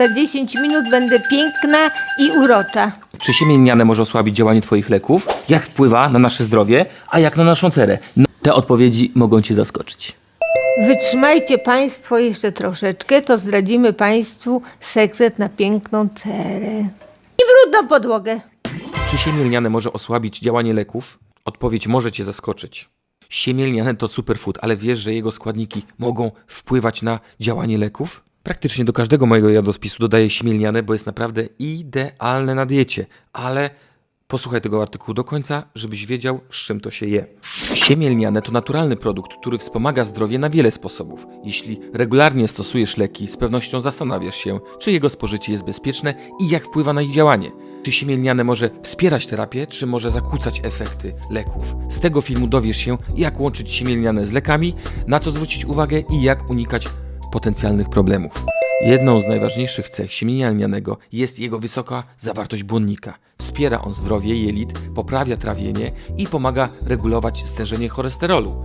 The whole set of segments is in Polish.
Za 10 minut będę piękna i urocza. Czy siemię lniane może osłabić działanie Twoich leków? Jak wpływa na nasze zdrowie, a jak na naszą cerę? No, te odpowiedzi mogą Cię zaskoczyć. Wytrzymajcie Państwo jeszcze troszeczkę, to zdradzimy Państwu sekret na piękną cerę. I brudną podłogę. Czy siemię lniane może osłabić działanie leków? Odpowiedź może Cię zaskoczyć. Siemię lniane to superfood, ale wiesz, że jego składniki mogą wpływać na działanie leków? Praktycznie do każdego mojego jadłospisu dodaję siemię lniane, bo jest naprawdę idealne na diecie. Ale posłuchaj tego artykułu do końca, żebyś wiedział, z czym to się je. Siemię lniane to naturalny produkt, który wspomaga zdrowie na wiele sposobów. Jeśli regularnie stosujesz leki, z pewnością zastanawiasz się, czy jego spożycie jest bezpieczne i jak wpływa na ich działanie. Czy siemię lniane może wspierać terapię, czy może zakłócać efekty leków? Z tego filmu dowiesz się, jak łączyć siemię lniane z lekami, na co zwrócić uwagę i jak unikać potencjalnych problemów. Jedną z najważniejszych cech siemienia lnianego jest jego wysoka zawartość błonnika. Wspiera on zdrowie jelit, poprawia trawienie i pomaga regulować stężenie cholesterolu.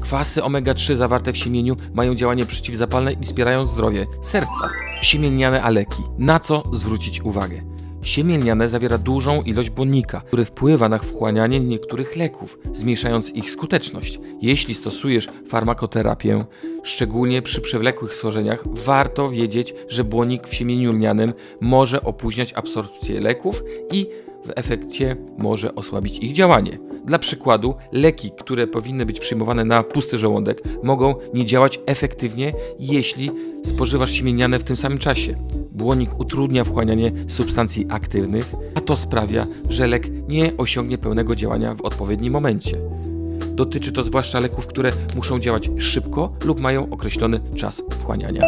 Kwasy omega-3 zawarte w siemieniu mają działanie przeciwzapalne i wspierają zdrowie serca. Siemielniane aleki. Na co zwrócić uwagę? Siemielniane zawiera dużą ilość błonnika, który wpływa na wchłanianie niektórych leków, zmniejszając ich skuteczność. Jeśli stosujesz farmakoterapię, szczególnie przy przewlekłych schorzeniach, warto wiedzieć, że błonnik w siemieniu lnianym może opóźniać absorpcję leków i w efekcie może osłabić ich działanie. Dla przykładu, leki, które powinny być przyjmowane na pusty żołądek, mogą nie działać efektywnie, jeśli spożywasz siemieniane w tym samym czasie. Błonik utrudnia wchłanianie substancji aktywnych, a to sprawia, że lek nie osiągnie pełnego działania w odpowiednim momencie. Dotyczy to zwłaszcza leków, które muszą działać szybko lub mają określony czas wchłaniania.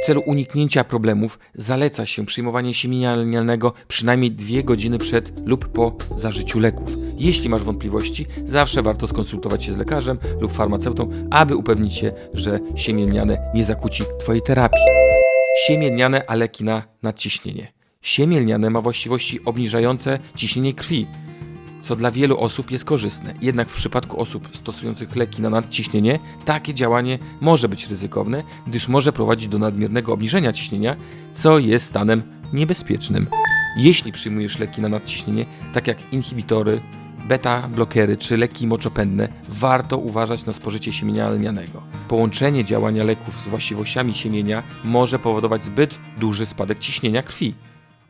W celu uniknięcia problemów zaleca się przyjmowanie siemienia lnianego przynajmniej 2 godziny przed lub po zażyciu leków. Jeśli masz wątpliwości, zawsze warto skonsultować się z lekarzem lub farmaceutą, aby upewnić się, że siemię lniane nie zakłóci Twojej terapii. Siemię lniane, a leki na nadciśnienie. Siemię lniane ma właściwości obniżające ciśnienie krwi, co dla wielu osób jest korzystne. Jednak w przypadku osób stosujących leki na nadciśnienie, takie działanie może być ryzykowne, gdyż może prowadzić do nadmiernego obniżenia ciśnienia, co jest stanem niebezpiecznym. Jeśli przyjmujesz leki na nadciśnienie, tak jak inhibitory, beta-blokery czy leki moczopędne, warto uważać na spożycie siemienia lnianego. Połączenie działania leków z właściwościami siemienia może powodować zbyt duży spadek ciśnienia krwi.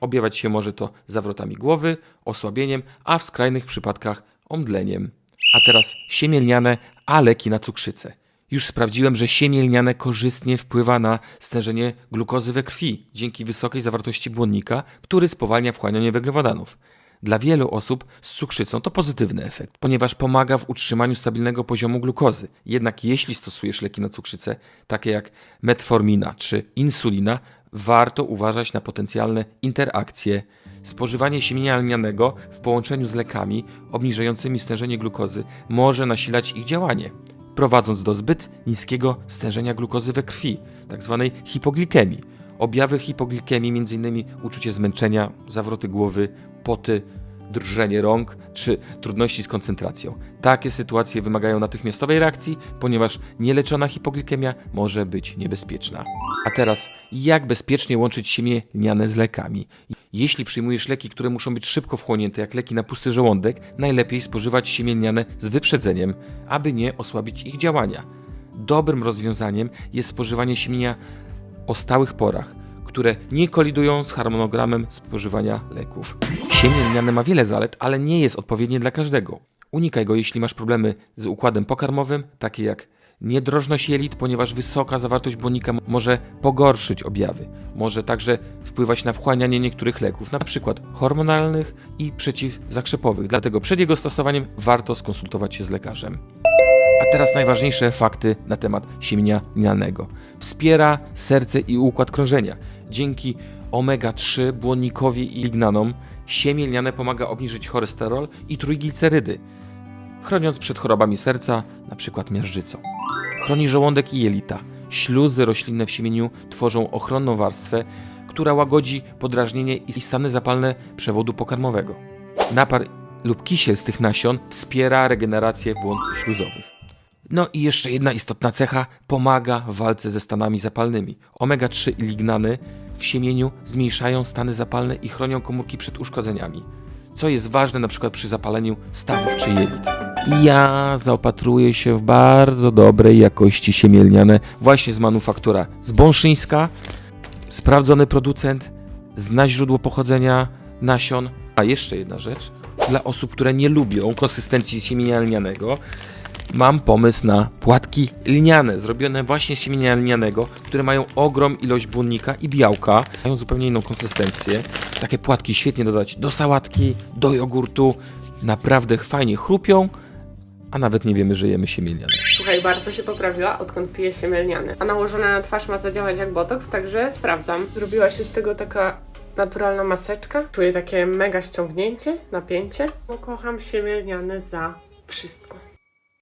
Objawiać się może to zawrotami głowy, osłabieniem, a w skrajnych przypadkach omdleniem. A teraz siemię lniane, a leki na cukrzycę. Już sprawdziłem, że siemię lniane korzystnie wpływa na stężenie glukozy we krwi dzięki wysokiej zawartości błonnika, który spowalnia wchłanianie węglowodanów. Dla wielu osób z cukrzycą to pozytywny efekt, ponieważ pomaga w utrzymaniu stabilnego poziomu glukozy. Jednak jeśli stosujesz leki na cukrzycę, takie jak metformina czy insulina, warto uważać na potencjalne interakcje. Spożywanie siemienia lnianego w połączeniu z lekami obniżającymi stężenie glukozy może nasilać ich działanie, prowadząc do zbyt niskiego stężenia glukozy we krwi, tzw. hipoglikemii. Objawy hipoglikemii m.in. uczucie zmęczenia, zawroty głowy, poty, drżenie rąk czy trudności z koncentracją. Takie sytuacje wymagają natychmiastowej reakcji, ponieważ nieleczona hipoglikemia może być niebezpieczna. A teraz, jak bezpiecznie łączyć siemię lniane z lekami? Jeśli przyjmujesz leki, które muszą być szybko wchłonięte, jak leki na pusty żołądek, najlepiej spożywać siemię lniane z wyprzedzeniem, aby nie osłabić ich działania. Dobrym rozwiązaniem jest spożywanie siemienia o stałych porach, które nie kolidują z harmonogramem spożywania leków. Siemię ma wiele zalet, ale nie jest odpowiednie dla każdego. Unikaj go, jeśli masz problemy z układem pokarmowym, takie jak niedrożność jelit, ponieważ wysoka zawartość błonnika może pogorszyć objawy. Może także wpływać na wchłanianie niektórych leków, np. hormonalnych i przeciwzakrzepowych. Dlatego przed jego stosowaniem warto skonsultować się z lekarzem. A teraz najważniejsze fakty na temat siemienia lnianego. Wspiera serce i układ krążenia. Dzięki omega-3, błonnikowi i lignanom siemię lniane pomaga obniżyć cholesterol i trójglicerydy, chroniąc przed chorobami serca, np. miażdżycą. Chroni żołądek i jelita. Śluzy roślinne w siemieniu tworzą ochronną warstwę, która łagodzi podrażnienie i stany zapalne przewodu pokarmowego. Napar lub kisiel z tych nasion wspiera regenerację błon śluzowych. No i jeszcze jedna istotna cecha pomaga w walce ze stanami zapalnymi. Omega-3 i lignany w siemieniu zmniejszają stany zapalne i chronią komórki przed uszkodzeniami, co jest ważne na przykład przy zapaleniu stawów czy jelit. Ja zaopatruję się w bardzo dobrej jakości siemię lniane właśnie z manufaktura z Bąszyńska, sprawdzony producent, zna źródło pochodzenia nasion. A jeszcze jedna rzecz, dla osób, które nie lubią konsystencji siemienia lnianego, mam pomysł na płatki lniane, zrobione właśnie z siemienia lnianego, które mają ogrom ilość błonnika i białka, mają zupełnie inną konsystencję. Takie płatki świetnie dodać do sałatki, do jogurtu, naprawdę fajnie chrupią, a nawet nie wiemy, że jemy siemię lniane. Słuchaj, bardzo się poprawiła, odkąd pije się melniany. A nałożona na twarz ma zadziałać jak botoks, także sprawdzam. Zrobiła się z tego taka naturalna maseczka. Czuję takie mega ściągnięcie, napięcie. No kocham za wszystko.